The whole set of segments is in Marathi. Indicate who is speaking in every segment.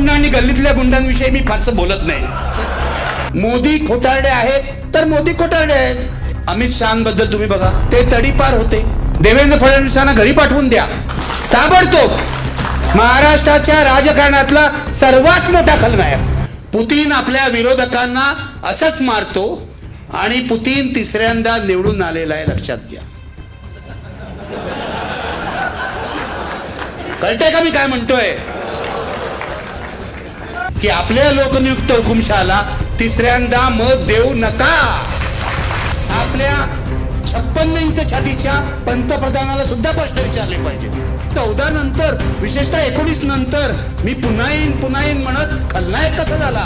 Speaker 1: गुंड आणि गल्लीतल्या गुंडांविषयी मी फारसं बोलत नाही. मोदी खोटारडे आहेत तर मोदी खोटारडे आहेत. अमित शहाबद्दल तुम्ही बघा ते तडीपार होते. देवेंद्र फडणवीसांना घरी पाठवून द्या. ताबडतोब महाराष्ट्राच्या राजकारणातला सर्वात मोठा खलनायक. पुतीन आपल्या विरोधकांना असंच मारतो आणि पुतीन तिसऱ्यांदा निवडून आलेला आहे लक्षात घ्या. कळतंय का मी काय म्हणतोय? की आपल्या लोकनियुक्त हुकुमशाला तिसऱ्यांदा मत देऊ नका. आपल्या छप्पन्न इंच छातीच्या पंतप्रधानाला सुद्धा प्रश्न विचारले पाहिजे. चौदा नंतर विशेषतः एकोणीस नंतर मी पुन्हा येईन पुन्हा येईन म्हणत खलनायक कसा झाला?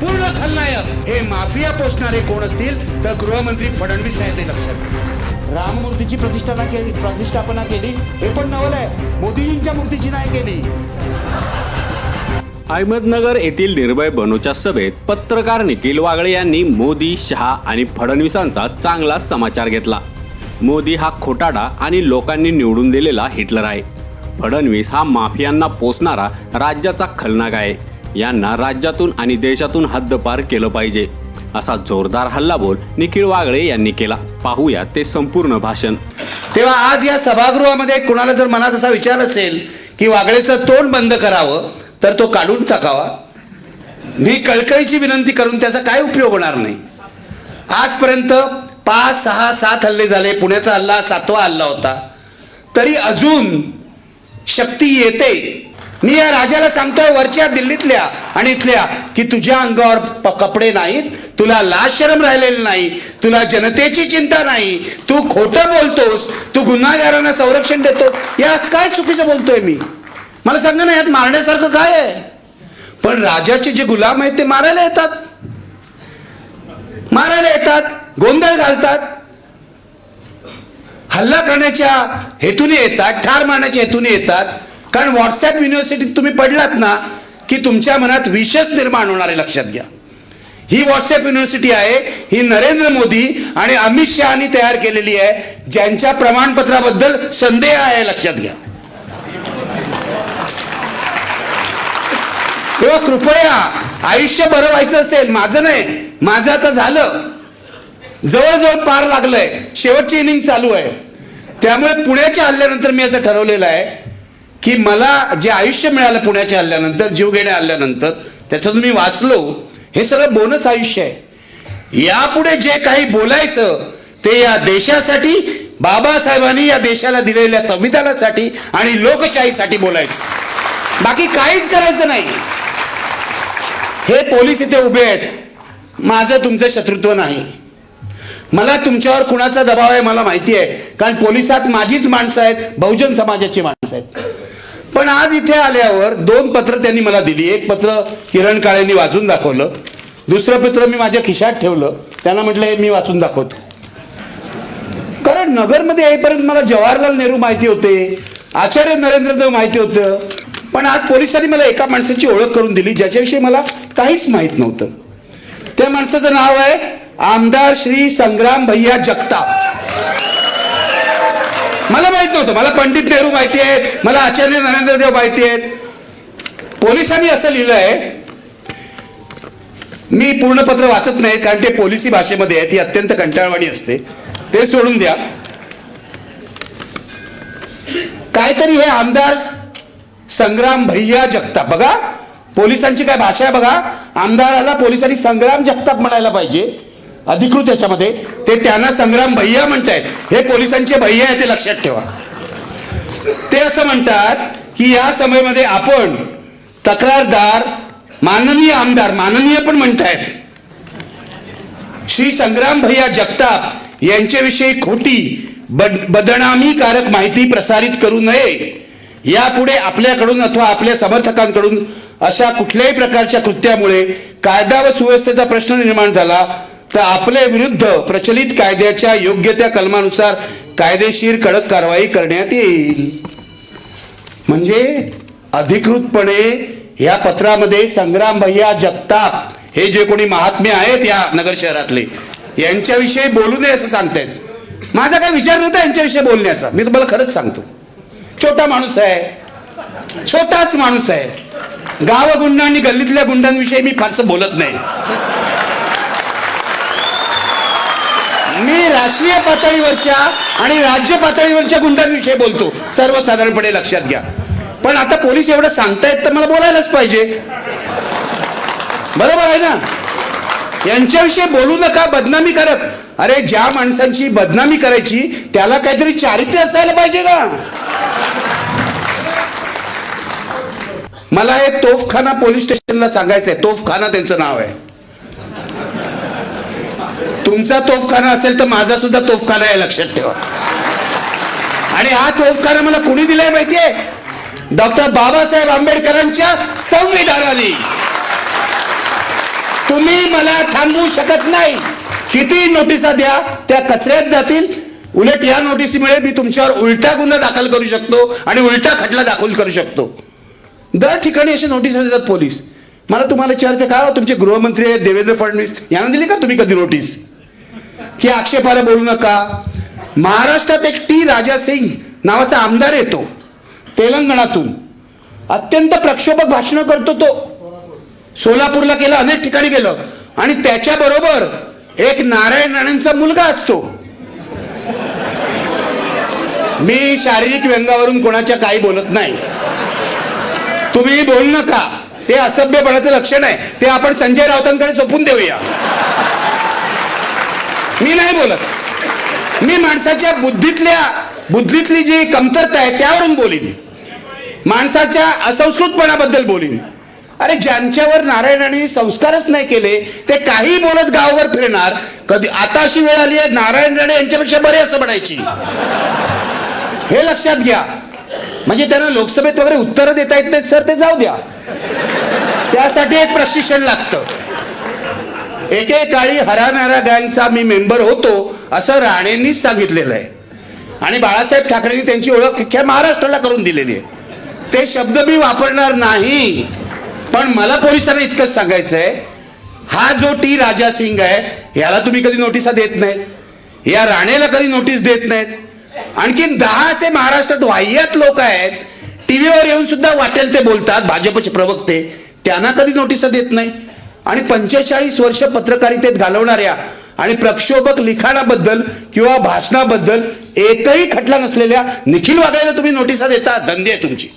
Speaker 1: पूर्ण खलनायक. हे माफिया पोचणारे कोण असतील? तर गृहमंत्री फडणवीस आहेत लक्षात राममूर्तीची प्रतिष्ठापना केली प्रतिष्ठापना केली हे पण नवल आहे. मोदीजींच्या मूर्तीची नाही केली.
Speaker 2: अहमदनगर येथील निर्भय बनूच्या सभेत पत्रकार निखिल वागळे यांनी मोदी शहा आणि फडणवीसांचा चांगला समाचार घेतला. मोदी हा खोटाडा आणि लोकांनी निवडून दिलेला हिटलर आहे. फडणवीस हा माफियांना पोसणारा राज्याचा खलनाग आहे. यांना राज्यातून आणि देशातून हद्दपार केलं पाहिजे असा जोरदार हल्लाबोल निखिल वागळे यांनी केला. पाहूया ते संपूर्ण भाषण.
Speaker 1: तेव्हा आज या सभागृहामध्ये कुणाला जर मनात असा विचार असेल की वागळेचं तोंड बंद करावं तर तो काढून टाकावा मी कळकळीची विनंती करून त्याचा काय उपयोग होणार नाही. आजपर्यंत पाच सहा सात हल्ले झाले. पुण्याचा हल्ला सातवा हल्ला होता. तरी अजून शक्ती येते. मी या राजाला सांगतोय वरच्या दिल्लीतल्या आणि इथल्या की तुझ्या अंगावर कपडे नाहीत. तुला लाशरम राहिलेली नाही. तुला जनतेची चिंता नाही. तू खोटं बोलतोस. तू गुन्हागारांना संरक्षण देतो याच काय चुकीचं बोलतोय मी? मला सांगा ना यात मारण्यासारखं काय आहे? पण राजाचे जे गुलाम आहेत ते मारायला येतात. मारायला येतात गोंधळ घालतात. हल्ला करण्याच्या हेतूने येतात ठार मारण्याच्या हेतूने येतात. कारण व्हॉट्सअप युनिव्हर्सिटीत तुम्ही पडलात ना की तुमच्या मनात विषच निर्माण होणार आहे लक्षात घ्या. ही व्हॉट्सअप युनिव्हर्सिटी आहे ही नरेंद्र मोदी आणि अमित शहानी तयार केलेली आहे ज्यांच्या प्रमाणपत्राबद्दल संदेह आहे लक्षात घ्या. तेव्हा कृपया आयुष्य बरं व्हायचं असेल. माझं नाही. माझं आता झालं. जवळजवळ पार लागलंय. शेवटची इनिंग चालू आहे. त्यामुळे पुण्याच्या हल्ल्यानंतर मी असं ठरवलेलं आहे की मला जे आयुष्य मिळालं पुण्याच्या हल्ल्यानंतर जीवघेण्या हल्ल्यानंतर त्याच्यातून मी वाचलो. हे सगळं बोनस आयुष्य आहे. यापुढे जे काही बोलायचं ते या देशासाठी बाबासाहेबांनी या देशाला दिलेल्या संविधानासाठी आणि लोकशाहीसाठी बोलायचं. बाकी काहीच करायचं नाही. हे पोलीस इथे उभे आहेत. माझं तुमचं शत्रुत्व नाही. मला तुमच्यावर कुणाचा दबाव आहे मला माहिती आहे. कारण पोलिसात माझीच माणसं आहेत बहुजन समाजाची माणसं आहेत. पण आज इथे आल्यावर दोन पत्र त्यांनी मला दिली. एक पत्र किरण काळेंनी वाचून दाखवलं. दुसरं पत्र मी माझ्या खिशात ठेवलं. त्यांना म्हटलं हे मी वाचून दाखवतो. कारण नगरमध्ये येईपर्यंत मला जवाहरलाल नेहरू माहिती होते आचार्य नरेंद्र देव माहिती होतं. पण आज पोलिसांनी मला एका माणसाची ओळख करून दिली ज्याच्याविषयी मला काहीच माहीत नव्हतं. त्या माणसाचं नाव आहे आमदार श्री संग्राम भैया जगताप. मला माहीत नव्हतं मला पंडित नेहरू माहिती आहेत मला आचार्य नरेंद्र देव माहिती आहेत. पोलिसांनी असं लिहिलं आहे मी पूर्ण पत्र वाचत नाही कारण ते पोलिसी भाषेमध्ये आहे ती अत्यंत कंटाळवाणी असते. ते सोडून द्या. काहीतरी हे आमदार संग्राम भैया जगताप. बघा पोलिसांची काय भाषा आहे बघा. आमदाराला पोलिसांनी संग्राम जगताप म्हणायला पाहिजे. अधिकृत याच्यामध्ये. ते त्यांना संग्राम भैया म्हणतायत. हे पोलिसांचे भैया आहे ते लक्षात ठेवा. ते असं म्हणतात की या समयमध्ये आपण तक्रारदार माननीय आमदार माननीय पण म्हणतायत. श्री संग्राम भैया जगताप यांच्याविषयी खोटी बद बदनामीकारक माहिती प्रसारित करू नये. यापुढे आपल्याकडून अथवा आपल्या समर्थकांकडून अशा कुठल्याही प्रकारच्या कृत्यामुळे कायदा व सुव्यवस्थेचा प्रश्न निर्माण झाला तर आपल्या विरुद्ध प्रचलित कायद्याच्या योग्य त्या कलमानुसार कायदेशीर कडक कारवाई करण्यात येईल. म्हणजे अधिकृतपणे या पत्रामध्ये संग्राम भैया जगताप हे जे कोणी महात्मे आहेत या नगर शहरातले यांच्याविषयी बोलू नये असं सांगतायत. माझा काय विचार नव्हता यांच्याविषयी बोलण्याचा. मी तुम्हाला खरंच सांगतो. छोटा माणूस आहे. छोटाच माणूस आहे. गाव गुंड आणि गल्लीतल्या गुंडांविषयी मी फारसं बोलत नाही. मी राष्ट्रीय पातळीवरच्या आणि राज्य पातळीवरच्या गुंडांविषयी बोलतो. सर्वसाधारणपणे लक्षात घ्या. पण आता पोलीस एवढं सांगतायत तर मला बोलायलाच पाहिजे. बरोबर आहे ना? यांच्याविषयी बोलू नका बदनामी करत. अरे ज्या माणसांची बदनामी करायची त्याला काहीतरी चारित्र्य असायला पाहिजे ना? मला हे तोफखाना पोलीस स्टेशनला सांगायचंय. तोफखाना त्यांचं नाव आहे. तुमचा तोफखाना असेल तर माझा सुद्धा तोफखाना आहे लक्षात ठेवा. आणि हा तोफखाना मला कुणी दिलाय माहितीये? डॉक्टर बाबासाहेब आंबेडकरांच्या संविधानाने. तुम्ही मला थांबवू शकत नाही. किती नोटिसा द्या त्या कचऱ्यात जातील. उलट या नोटिसीमुळे मी तुमच्यावर उलटा गुन्हा दाखल करू शकतो आणि उलटा खटला दाखल करू शकतो. दर ठिकाणी असे नोटीस देतात पोलीस मला तुम्हाला चर्चा का हो, तुमचे गृहमंत्री आहेत देवेंद्र फडणवीस यांना दिली का तुम्ही कधी नोटीस की आक्षेपाला बोलू नका. महाराष्ट्रात एक टी राजा सिंग नावाचा आमदार येतो तेलंगणातून. अत्यंत प्रक्षोभक भाषणं करतो तो. सोलापूरला गेलं अनेक ठिकाणी गेलं. आणि त्याच्या बरोबर एक नारायण राणेंचा मुलगा असतो. मी शारीरिक व्यंगावरून कोणाच्या काही बोलत नाही. तुम्ही बोलू नका. ते असभ्यपणाचं लक्षण आहे. ते आपण संजय राऊतांकडे सोपून देऊया. मी नाही बोलत. मी माणसाच्या बुद्धीतल्या बुद्धीतली जी कमतरता आहे त्यावरून बोलीन. माणसाच्या असंस्कृतपणाबद्दल बोलीन. अरे ज्यांच्यावर नारायणाने संस्कारच नाही केले ते काही बोलत गावावर फिरणार. कधी आता अशी वेळ आली आहे नारायण राणे यांच्यापेक्षा बरे असं म्हणायची. हे लक्षात घ्या. म्हणजे त्यांना लोकसभेत वगैरे उत्तरं देता येत नाहीत सर ते जाऊ द्या. त्यासाठी एक प्रशिक्षण लागतं. एकेकाळी हरानारा गँगचा मी मेंबर होतो असं राणेंनीच सांगितलेलं आहे. आणि बाळासाहेब ठाकरेंनी त्यांची ओळख अख्ख्या महाराष्ट्राला करून दिलेली आहे. ते शब्द मी वापरणार नाही पण मला पोलिसांना इतकंच सांगायचं आहे हा जो टी राजा सिंग आहे याला तुम्ही कधी नोटिसा देत नाहीत. या राणेला कधी नोटीस देत नाहीत. आणखीन दहा असे महाराष्ट्रात वाह्यात लोक आहेत. टीव्हीवर येऊन सुद्धा वाटेल ते बोलतात भाजपचे प्रवक्ते. त्यांना कधी नोटीस देत नाही. आणि पंचेचाळीस वर्ष पत्रकारितेत घालवणाऱ्या आणि प्रक्षोभक लिखाणाबद्दल किंवा भाषणाबद्दल एकही खटला नसलेल्या निखिल वागळेला तुम्ही नोटिसा देता धंदे आहे तुमची.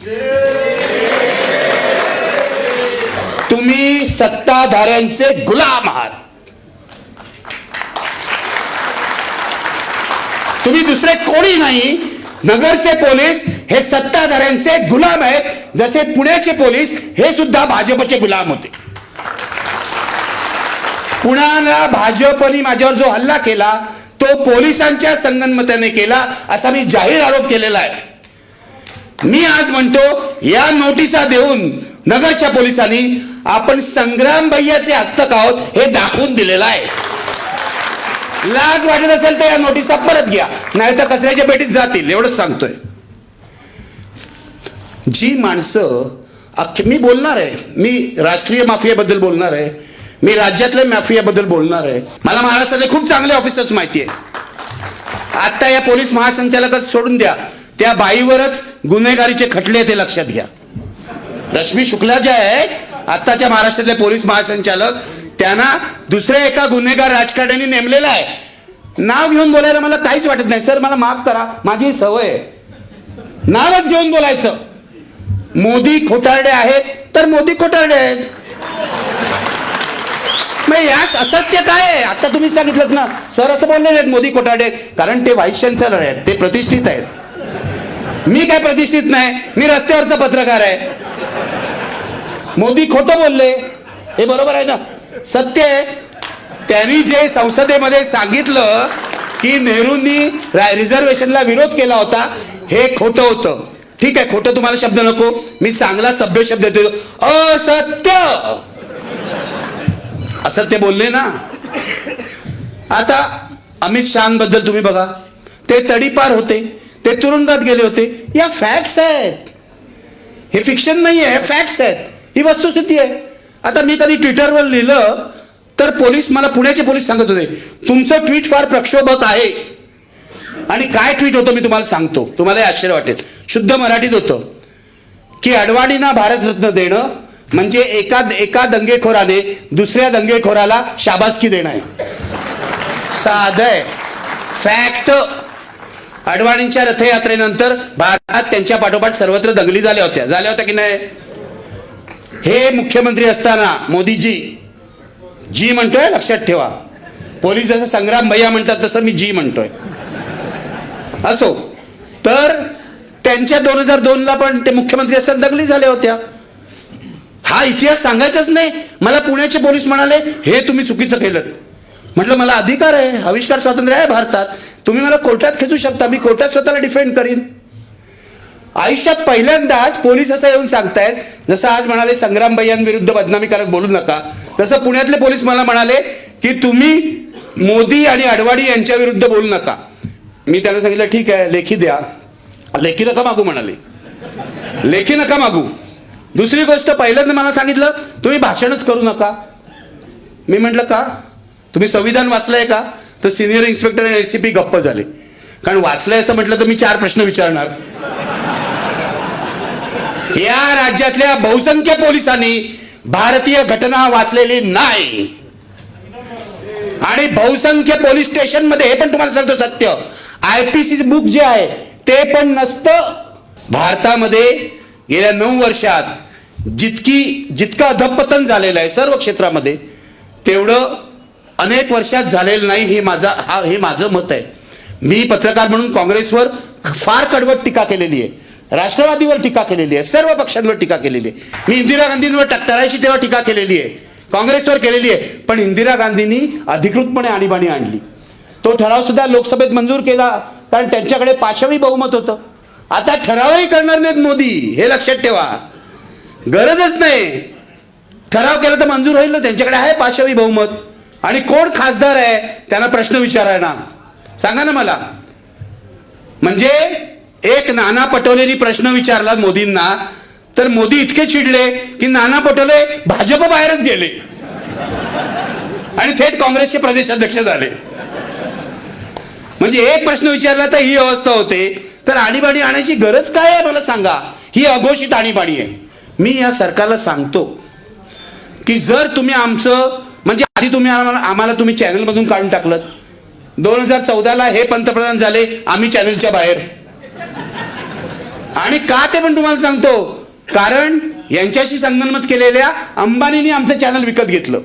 Speaker 1: तुम्ही सत्ताधाऱ्यांचे गुलाम आहात. तुम्ही दुसरे कोणी नाही. नगरचे पोलीस हे सत्ताधाऱ्यांचे गुलाम आहेत. जसे पुण्याचे पोलीस हे सुद्धा भाजपचे गुलाम होते. पुण्याला भाजपने माझ्यावर जो हल्ला केला तो पोलिसांच्या संगनमताने केला असा मी जाहीर आरोप केलेला आहे. मी आज म्हणतो या नोटिसा देऊन नगरच्या पोलिसांनी आपण संग्राम भैयाचे हस्तक आहोत हे दाखवून दिलेलं आहे. लाज वाटत असेल तर या नोटिसा परत घ्या. नाही तर कचऱ्याच्या पेटीत जातील. एवढंच सांगतोय. जी माणसं अख्खे मी बोलणार आहे. मी राष्ट्रीय माफियाबद्दल बोलणार आहे. मी राज्यातल्या माफियाबद्दल बोलणार आहे. मला महाराष्ट्रातले खूप चांगले ऑफिसर्स माहिती आहे आता या पोलीस महासंचालकच सोडून द्या. त्या बाईवरच गुन्हेगारीचे खटले ते लक्षात घ्या. रश्मी शुक्ला ज्या आहेत आत्ताच्या महाराष्ट्रातले पोलीस महासंचालक त्यांना दुसऱ्या एका गुन्हेगार राजकारण्यांनी नेमलेला आहे. नाव घेऊन बोलायला मला काहीच वाटत नाही. सर मला माफ करा. माझी सवय आहे. नावच घेऊन बोलायचं. मोदी खोटारडे आहेत तर मोदी खोटारडे आहेत. मग यास असत्य काय आहे? आता तुम्ही सांगितलं ना सर असं बोलले आहेत मोदी खोटारडे कारण ते व्हाईस चान्सलर आहेत. ते प्रतिष्ठित आहेत. मी काय प्रतिष्ठित नाही. मी रस्त्यावरचा पत्रकार आहे. मोदी खोटं बोलले. हे बरोबर आहे ना? सत्य आहे. त्यांनी जे संसदेमध्ये सांगितलं की नेहरूंनी रिझर्वेशनला विरोध केला होता हे खोटं होतं. ठीक आहे खोटं तुम्हाला शब्द नको. मी चांगला सभ्य शब्द देतो. असत्य! असत्य बोलले ना? आता अमित शहाबद्दल तुम्ही बघा. ते तडीपार होते ते तुरुंगात गेले होते. या फॅक्ट्स आहेत. हे फिक्शन नाही आहे फॅक्ट्स आहेत. ही वस्तुस्थिती आहे. आता मी कधी ट्विटरवर लिहिलं तर पोलीस मला पुण्याचे पोलीस सांगत होते तुमचं ट्विट फार प्रक्षोभक आहे. आणि काय ट्विट होतं मी तुम्हाला सांगतो. तुम्हाला आश्चर्य वाटेल. शुद्ध मराठीत होतं की अडवाणींना भारतरत्न देणं म्हणजे एका एका दंगेखोराने दुसऱ्या दंगेखोराला शाबासकी देणं आहे. साधं आहे. फॅक्ट अडवाणींच्या रथयात्रेनंतर भारतात त्यांच्या पाठोपाठ सर्वत्र दंगली झाल्या होत्या. झाल्या होत्या की नाही? हे मुख्यमंत्री असताना मोदीजी जी म्हणतोय लक्षात ठेवा. पोलीस जसं संग्राम भैया म्हणतात तसं मी जी म्हणतोय. असो. तर त्यांच्या दोन हजार दोन ला पण ते मुख्यमंत्री असताना दगली झाल्या होत्या. हा इतिहास सांगायचाच नाही. मला पुण्याचे पोलीस म्हणाले हे तुम्ही चुकीचं केलं. म्हटलं मला अधिकार आहे. आविष्कार स्वातंत्र्य आहे भारतात. तुम्ही मला कोर्टात खेचू शकता. मी कोर्टात स्वतःला डिफेंड करीन. आयुष्यात पहिल्यांदाच पोलीस असं येऊन सांगतायत. जसं आज म्हणाले संग्राम विरुद्ध बदनामीकारक बोलू नका. तसं पुण्यातले पोलीस मला म्हणाले की तुम्ही मोदी आणि अडवाणी यांच्या विरुद्ध बोलू नका. मी त्यांना सांगितलं ठीक आहे लेखी द्या. लेखी नका मागू म्हणाले. लेखी नका मागू. दुसरी गोष्ट पहिल्यांदा मला सांगितलं तुम्ही भाषणच करू नका. मी म्हटलं का? तुम्ही संविधान वाचलंय का? तर सिनियर इन्स्पेक्टर आणि एसीपी गप्प झाले. कारण वाचलंय असं म्हटलं तर मी चार प्रश्न विचारणार. या राज्यातल्या बहुसंख्य पोलिसांनी भारतीय घटना वाचलेली नाही. आणि बहुसंख्य पोलीस स्टेशनमध्ये हे पण तुम्हाला सांगतो सत्य. आयपीसी बुक जे आहे ते पण नसतं. भारतामध्ये गेल्या नऊ वर्षात जितकी जितकं अधपतन झालेलं आहे सर्व क्षेत्रामध्ये तेवढं अनेक वर्षात झालेलं नाही हे माझा हा हे माझं मत आहे. मी पत्रकार म्हणून काँग्रेसवर फार कडवट टीका केलेली आहे. राष्ट्रवादीवर टीका केलेली आहे सर्व पक्षांवर टीका केलेली आहे. मी इंदिरा गांधींवर टक्करायची तेव्हा टीका केलेली आहे काँग्रेसवर केलेली आहे पण इंदिरा गांधींनी अधिकृतपणे आणीबाणी आणली. तो ठराव सुद्धा लोकसभेत मंजूर केला कारण त्यांच्याकडे पाशवी बहुमत होतं. आता ठरावही करणार नाहीत मोदी हे लक्षात ठेवा. गरजच नाही. ठराव केला तर मंजूर होईल ना त्यांच्याकडे आहे पाशवी बहुमत. आणि कोण खासदार आहे त्यांना प्रश्न विचारायना सांगा ना मला. म्हणजे एक नाना पटोलेनी प्रश्न विचारला मोदींना. तर मोदी इतके चिडले की नाना पटोले भाजप बाहेरच गेले. आणि थेट काँग्रेसचे प्रदेशाध्यक्ष झाले. म्हणजे एक प्रश्न विचारला तर ही अवस्था होते. तर आणीबाणी आणायची गरज काय आहे मला सांगा. ही अघोषित आणीबाणी आहे. मी या सरकारला सांगतो की जर तुम्ही आमचं म्हणजे आधी तुम्ही आम्हाला आम्हाला तुम्ही चॅनलमधून काढून टाकलं दोन हजार चौदाला हे पंतप्रधान झाले आम्ही चॅनलच्या बाहेर. आणि का ते पण तुम्हाला सांगतो? कारण यांच्याशी संगनमत केलेल्या अंबानीने आमचं चॅनल विकत घेतलं.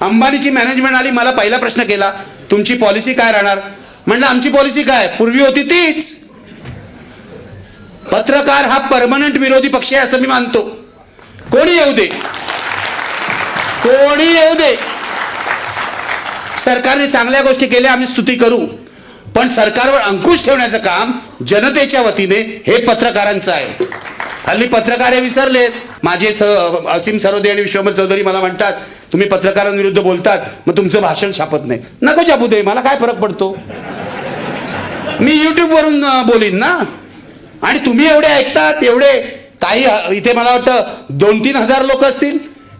Speaker 1: अंबानीची मॅनेजमेंट आली मला पहिला प्रश्न केला तुमची पॉलिसी काय राहणार? म्हणलं आमची पॉलिसी काय? पूर्वी होती तीच. पत्रकार हा परमनंट विरोधी पक्ष आहे असं मी मानतो. कोणी येऊ दे? कोणी येऊ दे? सरकारने चांगल्या गोष्टी केल्या आम्ही स्तुती करू. पण सरकारवर अंकुश ठेवण्याचं काम जनतेच्या वतीने हे पत्रकारांचं आहे. हल्ली पत्रकार हे विसरलेत. माझे स असीम सरोदे आणि विश्वमर चौधरी मला म्हणतात तुम्ही पत्रकारांविरुद्ध बोलतात मग तुमचं भाषण छापत नाही. नको छापू दे मला काय फरक पडतो? मी युट्यूबवरून बोलीन ना. आणि तुम्ही एवढे ऐकतात एवढे काही इथे मला वाटतं दोन तीन हजार लोक असतील.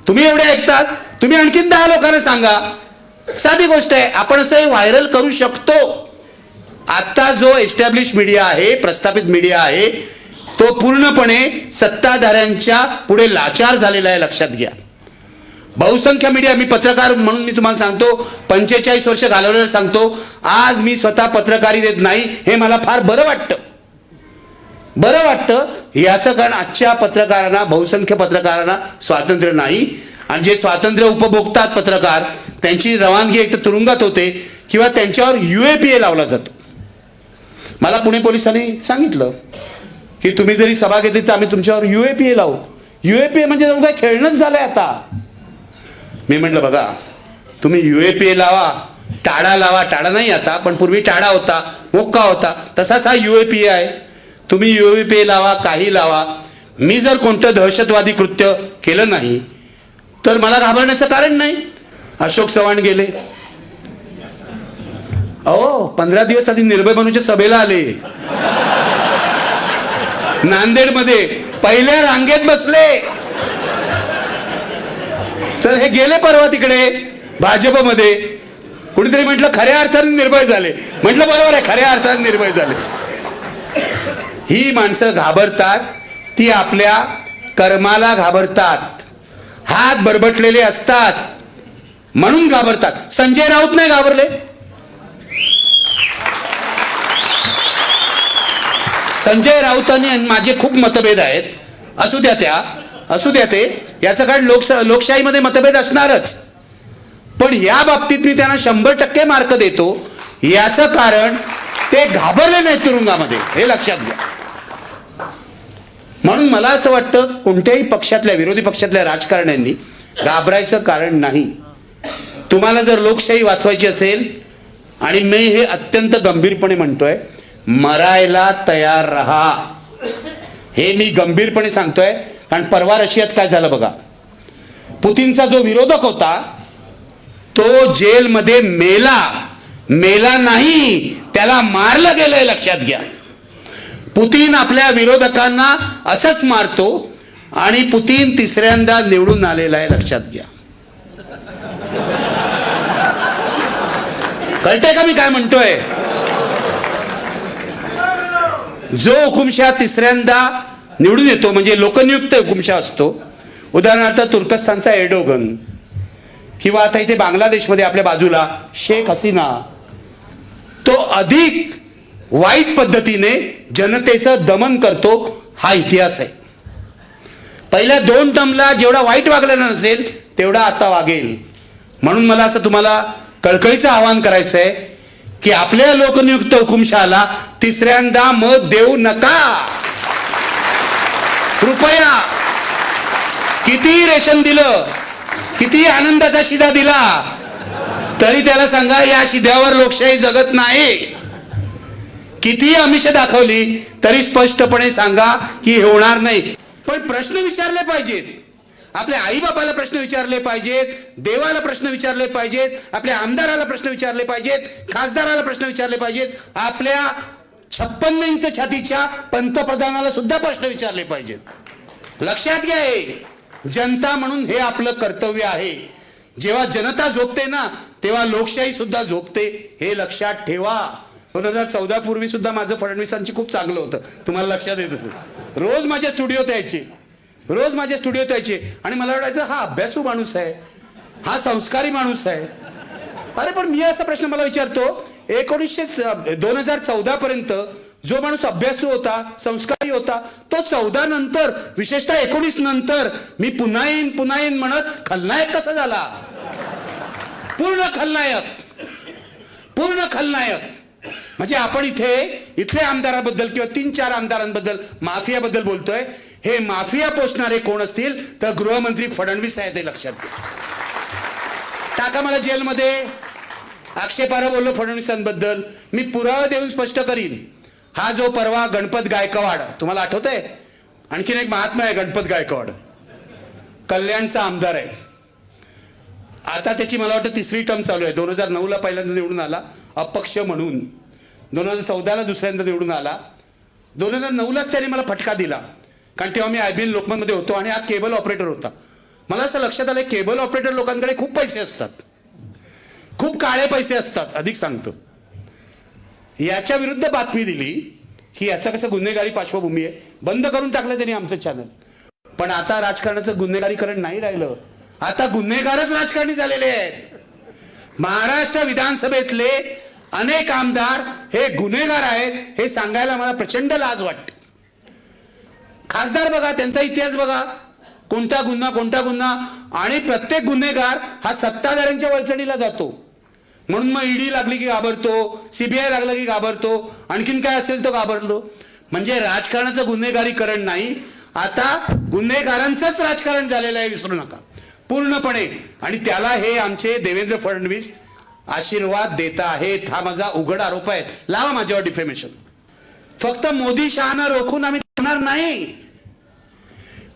Speaker 1: तुम्ही एवढे ऐकतात. तुम्ही आणखीन दहा लोकांना सांगा. साधी गोष्ट आहे आपण असं व्हायरल करू शकतो. आत्ता जो एस्टॅब्लिश मीडिया आहे प्रस्थापित मीडिया आहे तो पूर्णपणे सत्ताधाऱ्यांच्या पुढे लाचार झालेला आहे लक्षात घ्या. बहुसंख्य मीडिया मी पत्रकार म्हणून मी तुम्हाला सांगतो पंचेचाळीस वर्ष घालवलेलं सांगतो आज मी स्वतः पत्रकारी देत नाही हे मला फार बरं वाटतं. बरं वाटतं याचं कारण आजच्या पत्रकारांना बहुसंख्य पत्रकारांना स्वातंत्र्य नाही. आणि जे स्वातंत्र्य उपभोगतात पत्रकार त्यांची रवानगी एक तर तुरुंगात होते किंवा त्यांच्यावर युएपीए लावला जातो. मला पुणे पोलिसांनी सांगितलं की तुम्ही जरी सभा घेतली तर आम्ही तुमच्यावर युएपीए लावू. युएपीए म्हणजे काय खेळणंच झालंय आता. मी म्हटलं बघा तुम्ही युएपीए लावा टाळा लावा. टाळा नाही आता पण पूर्वी टाळा होता मोक्का होता. तसाच हा युएपीए आहे. तुम्ही युएपीए लावा काही लावा. मी जर कोणतं दहशतवादी कृत्य केलं नाही तर मला घाबरण्याचं कारण नाही. अशोक चव्हाण गेले. अहो पंधरा दिवस आधी निर्भय बनूच्या सभेला आले. नांदेडमध्ये पहिल्या रांगेत बसले. तर हे गेले परवा तिकडे भाजपमध्ये. कुणीतरी म्हटलं खऱ्या अर्थाने निर्भय झाले. म्हटलं बरोबर आहे खऱ्या अर्थाने निर्भय झाले. ही माणसं घाबरतात ती आपल्या कर्माला घाबरतात. हात बरबटलेले असतात. म्हणून घाबरतात. संजय राऊत नाही घाबरले. संजय राऊतांनी आणि माझे खूप मतभेद आहेत. असू द्या त्या. असू द्या ते. याचं कारण लोकश लोकशाहीमध्ये मतभेद असणारच. पण या बाबतीत मी त्यांना शंभर टक्के मार्क देतो. याचं कारण ते घाबरले नाहीत तुरुंगामध्ये. हे लक्षात घ्या. म्हणून मला असं वाटतं कोणत्याही पक्षातल्या विरोधी पक्षातल्या राजकारण्यांनी घाबरायचं कारण नाही. तुम्हाला जर लोकशाही वाचवायची असेल आणि मी हे अत्यंत गंभीरपणे म्हणतोय मरायला तयार रहा. हे मी गंभीरपणे सांगतोय कारण परवा रशियात काय झालं बघा. पुतीनचा जो विरोधक होता तो जेलमध्ये मेला. मेला नाही त्याला मारलं गेलंय लक्षात घ्या. पुतीन आपल्या विरोधकांना असंच मारतो आणि पुतीन तिसऱ्यांदा निवडून आलेला आहे लक्षात घ्या. कळतंय का मी काय म्हणतोय? जो हुकुमशहा तिसऱ्यांदा निवडून येतो म्हणजे लोकनियुक्त हुकुमशहा असतो उदाहरणार्थ तुर्कस्तानचा एडोगन किंवा आता इथे बांगलादेशमध्ये आपल्या बाजूला शेख हसीना तो अधिक वाईट पद्धतीने जनतेचं दमन करतो हा इतिहास आहे. पहिल्या दोन टर्मला जेवढा वाईट वागलेला नसेल तेवढा आता वागेल. म्हणून मला असं तुम्हाला कळकळीचं आवाहन करायचं आहे की आपल्या लोकनियुक्त हुकुमशहाला तिसऱ्यांदा मत देऊ नका. कृपया किती रेशन दिलं किती आनंदाचा शिदा दिला तरी त्याला सांगा या शिद्यावर लोकशाही जगत नाही. किती अमिष दाखवली तरी स्पष्टपणे सांगा की हे होणार नाही. पण प्रश्न विचारले पाहिजेत. आपल्या आईबापाला प्रश्न विचारले पाहिजेत देवाला प्रश्न विचारले पाहिजेत आपल्या आमदाराला प्रश्न विचारले पाहिजेत खासदाराला प्रश्न विचारले पाहिजेत आपल्या छप्पन्न इंच छातीच्या पंतप्रधानाला सुद्धा प्रश्न विचारले पाहिजेत. लक्षात घ्या हे. जनता म्हणून हे आपलं कर्तव्य आहे. जेव्हा जनता झोपते ना तेव्हा लोकशाही सुद्धा झोपते. हे लक्षात ठेवा. दोन हजार चौदा पूर्वी सुद्धा माझं फडणवीसांची खूप चांगलं होतं. तुम्हाला लक्षात येत असेल. रोज माझ्या स्टुडिओत यायचे. रोज माझ्या स्टुडिओत यायचे. आणि मला वाटायचं हा अभ्यासू माणूस आहे. हा संस्कारी माणूस आहे. अरे पण मी असा प्रश्न मला विचारतो एकोणीसशे दोन हजार चौदा पर्यंत जो माणूस अभ्यासू होता संस्कारी होता तो चौदा नंतर विशेषतः एकोणीस नंतर मी पुन्हा येईन पुन्हा येईन म्हणत खलनायक कसा झाला? पूर्ण खलनायक. पूर्ण खलनायक. म्हणजे आपण इथे इथल्या आमदाराबद्दल किंवा तीन चार आमदारांबद्दल माफियाबद्दल बोलतोय. हे माफिया पोचणारे कोण असतील? तर गृहमंत्री फडणवीस आहे ते लक्षात घ्या. टाका मला जेलमध्ये. आक्षेपारा बोललो फडणवीसांबद्दल. मी पुरावा देऊन स्पष्ट करीन. हा जो परवा गणपत गायकवाड तुम्हाला आठवत आहे आणखीन एक महात्मा आहे गणपत गायकवाड. कल्याणचा आमदार आहे. आता त्याची मला वाटतं तिसरी टर्म चालू आहे. दोन हजार नऊला पहिल्यांदा निवडून आला. अपक्ष म्हणून. दोन हजार चौदाला दुसऱ्यांदा निवडून आला. दोन हजार नऊलाच त्याने मला फटका दिला. कारण तेव्हा मी आय बी एन लोकमतमध्ये होतो आणि हा केबल ऑपरेटर होता. मला असं लक्षात आलं केबल ऑपरेटर लोकांकडे खूप पैसे असतात. खूप काळे पैसे असतात अधिक सांगतो. याच्या विरुद्ध बातमी दिली की याचा कसं गुन्हेगारी पार्श्वभूमी आहे. बंद करून टाकलं त्यांनी आमचं चॅनल पण आता राजकारणाचं गुन्हेगारीकरण नाही राहिलं. आता गुन्हेगारच राजकारणी झालेले आहेत. महाराष्ट्र विधानसभेतले अनेक आमदार हे गुन्हेगार आहेत हे सांगायला मला प्रचंड लाज वाटते. खासदार बघा त्यांचा इतिहास बघा. कोणता गुन्हा कोणता गुन्हा? आणि प्रत्येक गुन्हेगार हा सत्ताधाऱ्यांच्या वळचणीला जातो. म्हणून मग ईडी लागली की घाबरतो सीबीआय लागलं की घाबरतो आणखीन काय असेल तो घाबरतो. म्हणजे राजकारणाचं गुन्हेगारीकरण नाही. आता गुन्हेगारांचंच राजकारण झालेलं आहे विसरू नका. पूर्णपणे. आणि त्याला हे आमचे देवेंद्र फडणवीस आशीर्वाद देत आहेत. हा माझा उघड आरोप आहे. लावा माझ्यावर डिफेमेशन. फक्त मोदी शहाना रोखून आम्ही होणार नाही.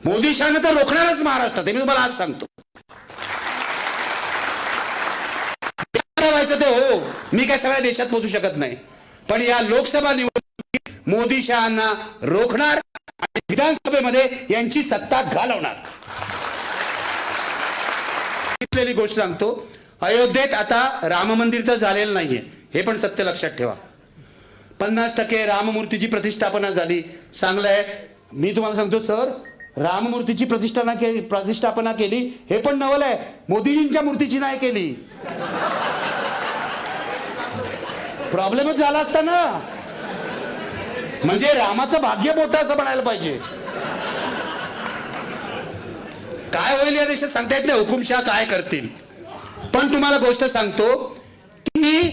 Speaker 1: मोदी शहानं तर रोखणारच महाराष्ट्रात मी तुम्हाला आज सांगतो. व्हायचं ते हो मी काय सगळ्या देशात पोहोचू शकत नाही. पण या लोकसभा निवडणुकीत मोदी शहांना रोखणार आणि विधानसभेमध्ये यांची सत्ता घालवणार. गोष्ट सांगतो अयोध्येत आता राम मंदिर तर झालेलं नाहीये हे पण सत्य लक्षात ठेवा. पन्नास टक्के राममूर्तीची प्रतिष्ठापना झाली. चांगलं आहे मी तुम्हाला सांगतो सर राममूर्तीची प्रतिष्ठाना केली प्रतिष्ठापना केली हे पण नवल आहे. मोदीजींच्या मूर्तीची नाही केली. प्रॉब्लेमच झाला असता ना. म्हणजे रामाचं भाग्य मोठं असं म्हणायला पाहिजे. काय होईल या देशात सांगता येत नाही. हुकुमशाह काय करतील? पण तुम्हाला गोष्ट सांगतो की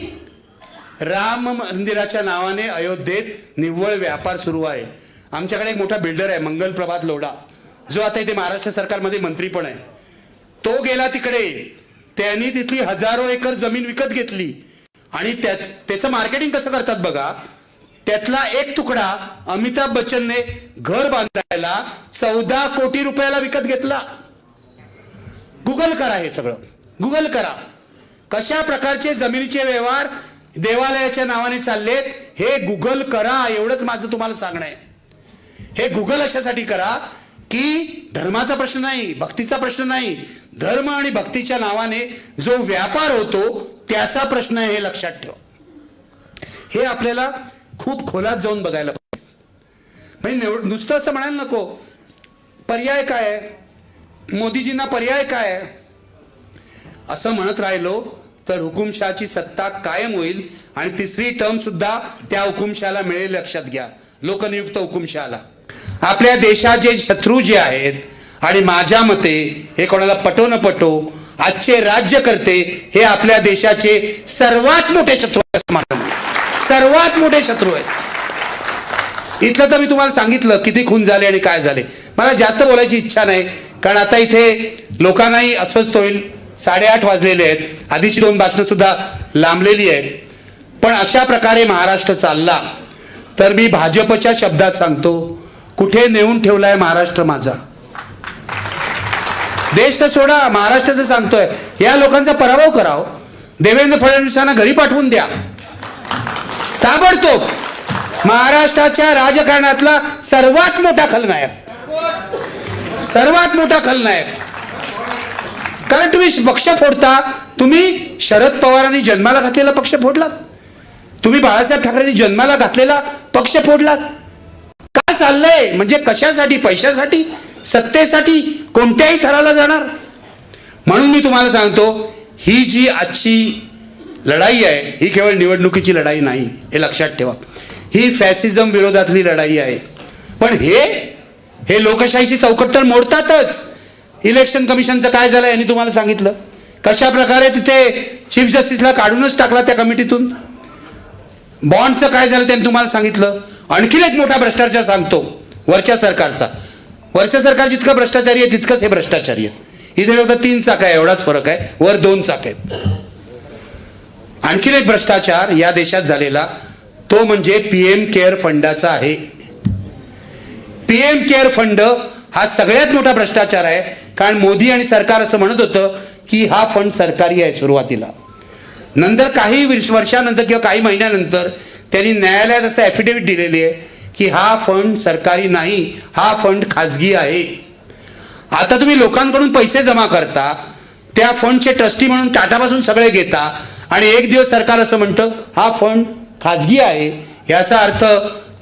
Speaker 1: राम मंदिराच्या नावाने अयोध्येत निव्वळ व्यापार सुरू आहे. आमच्याकडे एक मोठा बिल्डर आहे मंगल प्रभात लोढा. जो आता इथे महाराष्ट्र सरकारमध्ये मंत्री पण आहे. तो गेला तिकडे. त्यांनी तिथली हजारो एकर जमीन विकत घेतली. आणि त्या- त्याचं मार्केटिंग कसं करतात बघा? त्यातला एक तुकडा अमिताभ बच्चनने घर बांधायला चौदा कोटी रुपयाला विकत घेतला. गुगल करा हे सगळं. गुगल करा. कशा प्रकारचे जमिनीचे व्यवहार देवालयाच्या नावाने चाललेत हे गुगल करा एवढंच माझं तुम्हाला सांगणं आहे. हे गुगल अशासाठी करा की धर्माचा प्रश्न नाही भक्तीचा प्रश्न नाही. धर्म आणि भक्तीच्या नावाने जो व्यापार होतो त्याचा प्रश्न आहे हे लक्षात ठेवा. हे आपल्याला खूप खोलात जाऊन बघायला पाहिजे. म्हणजे नुसतं असं म्हणायला नको. पर्याय काय आहे? मोदीजींना पर्याय काय आहे? असं म्हणत राहिलो तर हुकुमशहाची सत्ता कायम होईल आणि तिसरी टर्म सुद्धा त्या हुकुमशहाला मिळेल. लक्षात घ्या. लोकनियुक्त हुकुमशहाला. आपल्या देशाचे शत्रू जे आहेत आणि माझ्या मते हे कोणाला पटो न पटो आजचे राज्यकर्ते हे आपल्या देशाचे सर्वात मोठे शत्रू आहेत सर्वात मोठे शत्रू आहेत. इथलं तर मी तुम्हाला सांगितलं किती खून झाले आणि काय झाले. मला जास्त बोलायची इच्छा नाही कारण आता इथे लोकांनाही अस्वस्थ होईल. साडेआठ वाजलेले आहेत. आधीची दोन भाषणं सुद्धा लांबलेली आहेत. पण अशा प्रकारे महाराष्ट्र चालला तर मी भाजपच्या शब्दात सांगतो कुठे नेऊन ठेवलाय महाराष्ट्र माझा? देश तर सोडा महाराष्ट्राचं सांगतोय. या लोकांचा पराभव कराव. देवेंद्र फडणवीसांना घरी पाठवून द्या. ताबडतोब महाराष्ट्राच्या राजकारणातला सर्वात मोठा खलनायक सर्वात मोठा खलनायक कारण तुम्ही पक्ष फोडता तुम्ही शरद पवारांनी जन्माला घातलेला पक्ष फोडलात. तुम्ही बाळासाहेब ठाकरेंनी जन्माला घातलेला पक्ष फोडलात. काय चाललंय? म्हणजे कशासाठी? पैशासाठी? सत्तेसाठी? कोणत्याही थराला जाणार? म्हणून मी तुम्हाला सांगतो ही जी आजची लढाई आहे ही केवळ निवडणुकीची लढाई नाही हे लक्षात ठेवा. ही फॅसिझम विरोधातली लढाई आहे. पण हे हे लोकशाहीची चौकट तर मोडतातच. इलेक्शन कमिशनचं काय झालं यांनी तुम्हाला सांगितलं? कशा प्रकारे तिथे चीफ जस्टिसला काढूनच टाकला त्या कमिटीतून बॉन्डचं काय झालं त्यांनी तुम्हाला सांगितलं? आणखीन एक मोठा भ्रष्टाचार सांगतो वरच्या सरकारचा. वरच्या सरकार जितकं भ्रष्टाचारी आहे तितकंच हे भ्रष्टाचारी आहे. इथे फक्त तीन चाक आहे एवढाच फरक आहे. वर दोन चाक आहेत. आणखीन एक भ्रष्टाचार या देशात झालेला तो म्हणजे पीएम केअर फंडाचा आहे. पीएम केअर फंड हा सगळ्यात मोठा भ्रष्टाचार आहे. कारण मोदी आणि सरकार असं म्हणत होतं की हा फंड सरकारी आहे सुरुवातीला. नंतर काही वर्षानंतर किंवा काही महिन्यानंतर त्यांनी न्यायालयात असं ॲफिडेव्हिट दिलेली आहे की हा फंड सरकारी नाही हा फंड खाजगी आहे. आता तुम्ही लोकांकडून पैसे जमा करता त्या फंडचे ट्रस्टी म्हणून टाटापासून सगळे घेता आणि एक दिवस सरकार असं म्हणतं हा फंड खाजगी आहे याचा अर्थ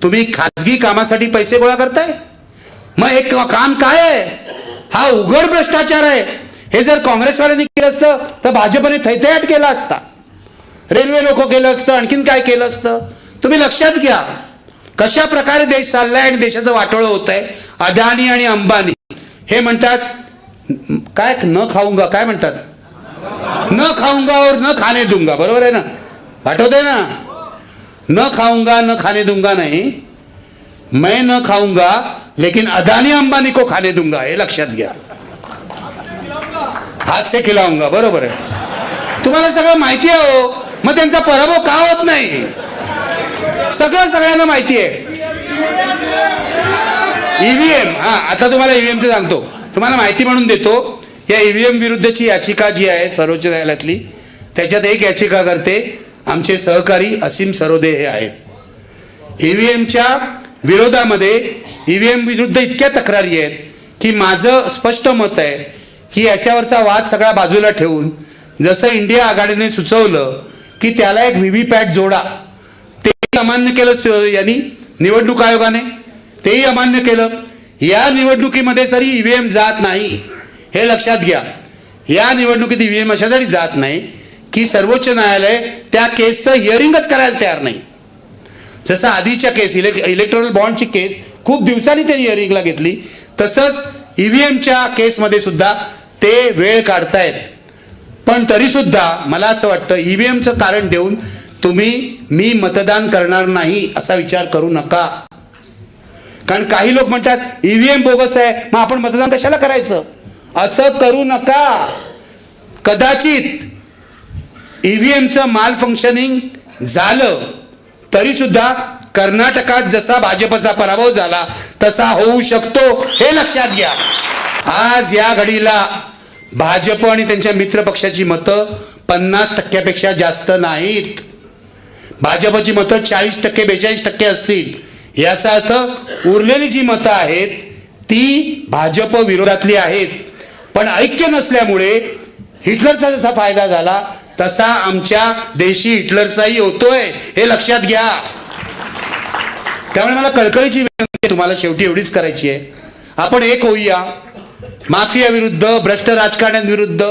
Speaker 1: तुम्ही खाजगी कामासाठी पैसे गोळा करताय? मग एक काम काय आहे? हा उघड भ्रष्टाचार आहे. हे जर काँग्रेसवाल्यांनी केलं असतं तर भाजपने थैथयाट केला असता. रेल्वे लोक केलं असतं आणखीन काय केलं असतं? तुम्ही लक्षात घ्या कशा प्रकारे देश चाललाय आणि देशाचं वाटोळं होत आहे अदानी आणि अंबानी. हे म्हणतात काय न खाऊंगा काय म्हणतात? न खाऊंगा और न खाणे दुंगा बरोबर आहे ना? आठवतंय ना? न खाऊंगा न खाणे दुंगा नाही. मैं न खाऊंगा लेकिन अदानी अंबानी को खाने दूंगा हे लक्षात घ्या। हात से खिलाऊंगा बरोबर आहे तुम्हाला सगळं माहिती आहे हो मग त्यांचा पराभव का होत नाही? सगळं सगळ्यांना माहिती आहे. ईव्हीएम हा आता तुम्हाला ईव्हीएमचं सांगतो. तुम्हाला माहिती म्हणून देतो या ईव्हीएम विरुद्धची याचिका जी आहे सर्वोच्च न्यायालयातली त्याच्यात एक याचिका करते आमचे सहकारी असीम सरोदे हे आहेत. ईव्हीएमच्या विरोधामध्ये ईव्हीएम विरुद्ध इतक्या तक्रारी आहेत की माझं स्पष्ट मत आहे की याच्यावरचा वाद सगळा बाजूला ठेवून जसं इंडिया आघाडीने सुचवलं की त्याला एक व्ही व्ही पॅट जोडा ते अमान्य केलं यांनी निवडणूक आयोगाने तेही अमान्य केलं. या निवडणुकीमध्ये सरी ईव्हीएम जात नाही हे लक्षात घ्या. या निवडणुकीत ईव्हीएम अशासाठी जात नाही की सर्वोच्च न्यायालय त्या केसचं हिअरिंगच करायला तयार नाही. जसं आधीच्या केस इलेक् इलेक्ट्रॉनिक बॉन्डची केस खूप दिवसांनी त्यांनी हिअरिंगला घेतली. तसंच ईव्हीएमच्या केसमध्ये सुद्धा ते वेळ काढतायत. पण तरीसुद्धा मला असं वाटतं ईव्हीएमचं कारण देऊन तुम्ही मी मतदान करणार नाही असा विचार करू नका. कारण काही लोक म्हणतात ईव्हीएम बोगस आहे मग आपण मतदान कशाला करायचं? असं करू नका. कदाचित ईव्हीएमचं माल फंक्शनिंग झालं. तरी सुद्धा कर्नाटकात जसा भाजपचा पराभव झाला तसा होऊ शकतो हे लक्षात घ्या. आज या घडीला भाजप आणि त्यांच्या मित्रपक्षाची मतं पन्नास टक्क्यापेक्षा जास्त नाहीत. भाजपची मतं चाळीस टक्के बेचाळीस टक्के असतील. याचा अर्थ उरलेली जी मतं आहेत ती भाजप विरोधातली आहेत. पण ऐक्य नसल्यामुळे हिटलरचा जसा फायदा झाला तसा आमच्या देशी हिटलरचाही होतोय हे लक्षात घ्या. त्यामुळे मला कळकळीची विनंती तुम्हाला शेवटी एवढीच करायची आहे. आपण एक होऊया. माफियाविरुद्ध भ्रष्ट राजकारण्यांविरुद्ध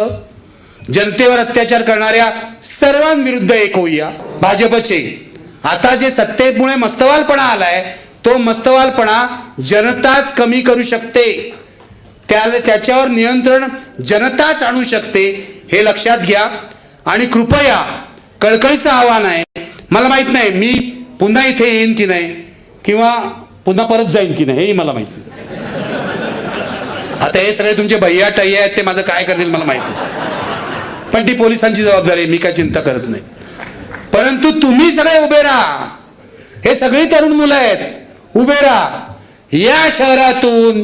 Speaker 1: जनतेवर अत्याचार करणाऱ्या सर्वांविरुद्ध एक होऊया. भाजपचे. आता जे सत्तेमुळे मस्तवालपणा आलाय तो मस्तवालपणा जनताच कमी करू शकते. त्याला त्याच्यावर नियंत्रण जनताच आणू शकते हे लक्षात घ्या. आणि कृपया कळकळीचं आव्हान आहे. मला माहीत नाही मी पुन्हा इथे येईन की नाही किंवा पुन्हा परत जाईन की नाही हेही मला माहीत नाही. आता हे सगळे तुमचे भैया टय्या आहेत ते माझं काय करतील मला माहीत नाही. पण ती पोलिसांची जबाबदारी आहे मी काय चिंता करत नाही. परंतु तुम्ही सगळे उभे राहा. हे सगळी तरुण मुलं आहेत उभे राहा. या शहरातून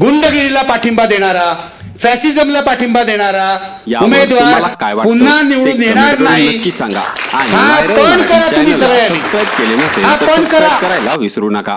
Speaker 1: गुंडगिरीला पाठिंबा देणारा फॅसिझमला पाठिंबा देणारा उमेदवार पुन्हा निवडून येणार नाही
Speaker 2: नक्की सांगा आणि
Speaker 1: हा पण करा तुम्ही सगळ्यांनी.
Speaker 2: सबस्क्राईब केले नसेल
Speaker 1: हा
Speaker 2: तर सबस्क्राईब
Speaker 1: करा.
Speaker 2: करायला विसरू नका